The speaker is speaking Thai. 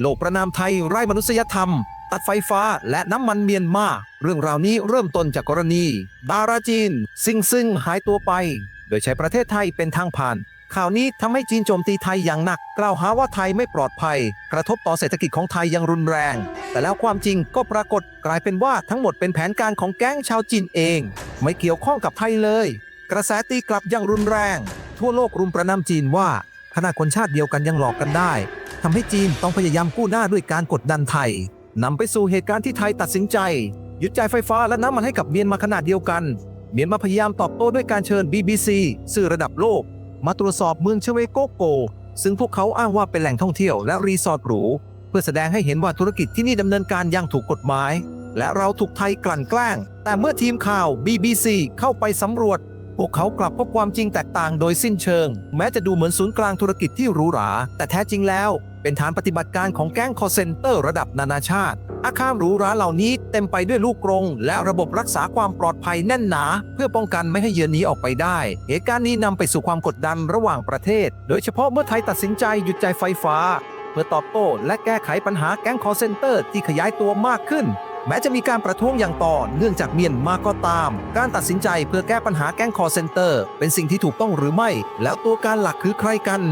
โลกประนามไทยไร้มนุษยธรรม ตัดไฟฟ้าและน้ำมันเมียนมา เรื่องราวนี้เริ่มต้นจากกรณี ดาราจีน ซิงซึ่งหายตัวไป โดยใช้ประเทศไทยเป็นทางผ่าน ข่าวนี้ทำให้จีนโจมตีไทยอย่างหนัก กล่าวหาว่าไทยไม่ปลอดภัย กระทบต่อเศรษฐกิจของไทยอย่างรุนแรง แต่แล้วความจริงก็ปรากฏกลายเป็นว่าทั้งหมดเป็นแผนการของแก๊งชาวจีนเอง ไม่เกี่ยวข้องกับไทยเลย กระแสตีกลับอย่างรุนแรง ทั่วโลกรุมประนามจีนว่าขนาดคนชาติเดียวกันยังหลอกกันได้ ทำให้จีนต้องพยายามกู้หน้าด้วยการกดดันไทยนำไปสู่เหตุการณ์ที่ไทยตัดสินใจ ยึดจ่ายไฟฟ้าและน้ำมันให้กับเมียนมาขนาดเดียวกัน เมียนมาพยายามตอบโต้ด้วยการเชิญ BBC สื่อระดับโลก มาตรวจสอบเมืองเชเวโกโก ซึ่งพวกเขาอ้างว่าเป็นแหล่งท่องเที่ยวและรีสอร์ทหรูเพื่อแสดงให้เห็นว่าธุรกิจที่นี่ดำเนินการอย่างถูกกฎหมาย และเราถูกไทยกลั่นแกล้ง แต่เมื่อทีมข่าว BBC เข้าไปสำรวจ พวกเขากลับพบความจริงแตกต่างโดยสิ้นเชิง แม้จะดูเหมือนศูนย์กลางธุรกิจที่หรูหรา แต่แท้จริงแล้ว เป็นฐานปฏิบัติการของแก๊งคอเซนเตอร์ระดับนานาชาติ อาคารหรูหราเหล่านี้เต็มไปด้วยลูกกรง และระบบรักษาความปลอดภัยแน่นหนา เพื่อป้องกันไม่ให้เหยื่อหนีออกไปได้ เหตุการณ์นี้นำไปสู่ความกดดันระหว่างประเทศ โดยเฉพาะเมื่อไทยตัดสินใจหยุดใจไฟฟ้า เพื่อตอบโต้และแก้ไขปัญหาแก๊งคอเซนเตอร์ที่ขยายตัวมากขึ้น แม้จะมีการประท้วงอย่างต่อเนื่องจากเมียนมาก็ตาม การตัดสินใจเพื่อแก้ปัญหาแก๊งคอเซนเตอร์ เป็นสิ่งที่ถูกต้องหรือไม่ แล้วตัวการหลักคือใครกัน